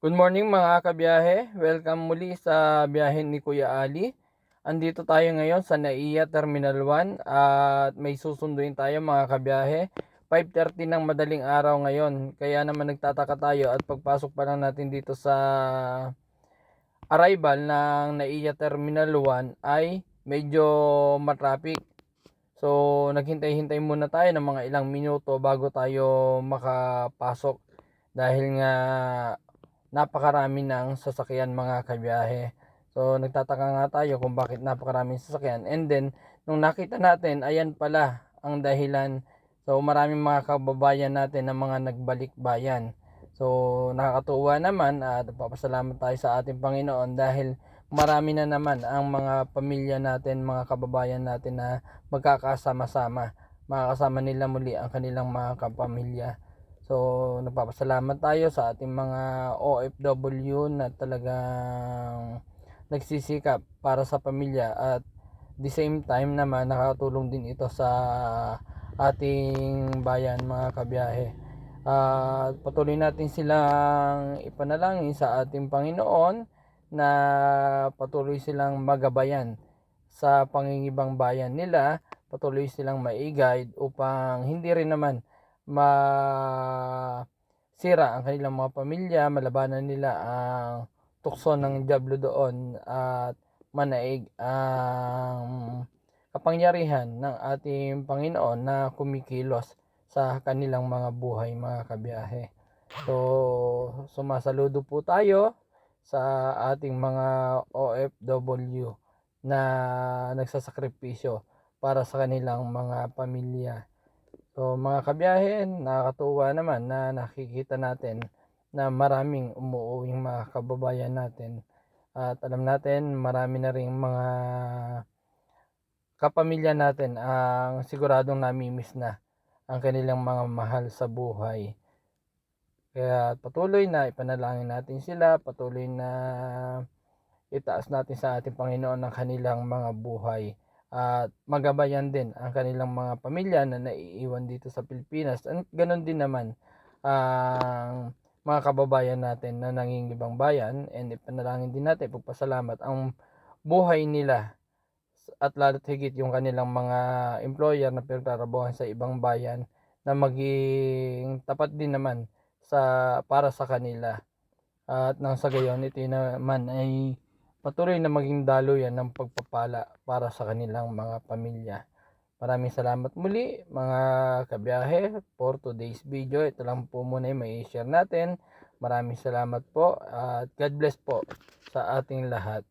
Good morning mga kabiyahe. Welcome muli sa biyahe ni Kuya Ali. Andito tayo ngayon sa NAIA Terminal 1 at may susunduin tayo mga kabiyahe. 5.30 ng madaling araw ngayon. Kaya naman nagtataka tayo at pagpasok pa lang natin dito sa arrival ng NAIA Terminal 1 ay medyo matraffic. So naghintay-hintay muna tayo ng mga ilang minuto bago tayo makapasok dahil nga napakarami ng sasakyan mga kabiyahe. So nagtataka nga tayo kung bakit napakaraming sasakyan. And then nung nakita natin, ayan pala ang dahilan. So maraming mga kababayan natin na mga nagbalik bayan. So nakakatuwa naman at papasalamat tayo sa ating Panginoon dahil marami na naman ang mga pamilya natin, mga kababayan natin na magkakasama-sama. Makakasama nila muli ang kanilang mga kapamilya. So, nagpapasalamat tayo sa ating mga OFW na talagang nagsisikap para sa pamilya at the same time naman nakatulong din ito sa ating bayan mga kabiyahe. At patuloy natin silang ipanalangin sa ating Panginoon na patuloy silang magabayan sa pangingibang bayan nila, patuloy silang maigide upang hindi rin naman masira ang kanilang mga pamilya, malabanan nila ang tukso ng Diablo doon at manaig ang kapangyarihan ng ating Panginoon na kumikilos sa kanilang mga buhay mga kabiyahe. So, sumasaludo po tayo sa ating mga OFW na nagsasakripisyo para sa kanilang mga pamilya. So mga kabiyahe, nakakatuwa naman na nakikita natin na maraming umuuwing mga kababayan natin. At alam natin, marami na rin mga kapamilya natin ang siguradong namimiss na ang kanilang mga mahal sa buhay. Kaya patuloy na ipanalangin natin sila, patuloy na itaas natin sa ating Panginoon ang kanilang mga buhay at magabayan din ang kanilang mga pamilya na naiiwan dito sa Pilipinas. At ganun din naman ang mga kababayan natin na nangingibang bayan. And ipanalangin din natin pagpasalamat ang buhay nila. At lalo't higit yung kanilang mga employer na pinagtatrabahuhan sa ibang bayan na maging tapat din naman sa para sa kanila. At nang sa gayon ito naman ay patuloy na maging daluyan ng pagpapala para sa kanilang mga pamilya. Maraming salamat muli mga kabiyahe for today's video. Ito lang po muna yung may share natin. Maraming salamat po at God bless po sa ating lahat.